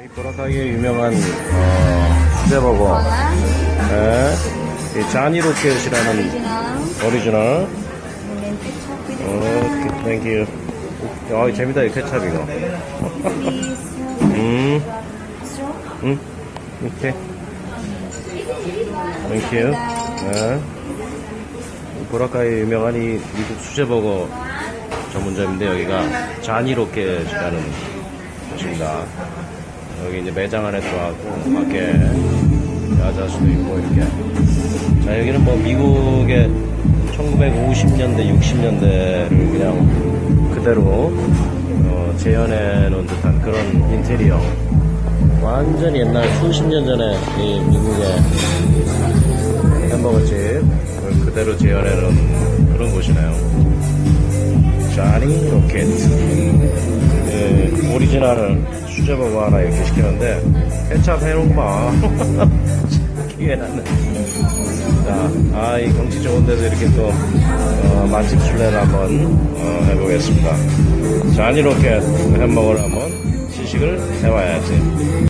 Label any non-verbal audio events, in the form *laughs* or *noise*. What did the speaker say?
이 보라카이의 유명한 어, 수제버거. 네. 이 자니 로켓이라는 오리지널 오케이 땡큐 아 재밌다 이 케찹 이거. *laughs* 음, 음, 오케이 땡큐 네. 이 보라카이 유명한 이 미국 수제버거 전문점인데 여기가 자니 로켓이라는 곳입니다 여기 이제 매장 안에 들어가고 밖에 야자수도 있고 이렇게. 자 여기는 뭐 미국의 1950년대 60년대를 그냥 그대로 어, 재현해 놓은 듯한 그런 인테리어. 완전히 옛날 수십 년 전에 이 미국의 햄버거집을 그대로 재현해 놓은 그런 곳이네요. 자니 로켓 그 오리지널 수제버거 하나 이렇게 시키는데 케찹 해놓은 봐 *laughs* 기회 나네 자, 아, 이 경치 좋은 데서 이렇게 또, 어, 맛집 순례를 한번, 어, 해보겠습니다. 자, 아니, 이렇게 햄버거를 한번 시식을 해봐야지.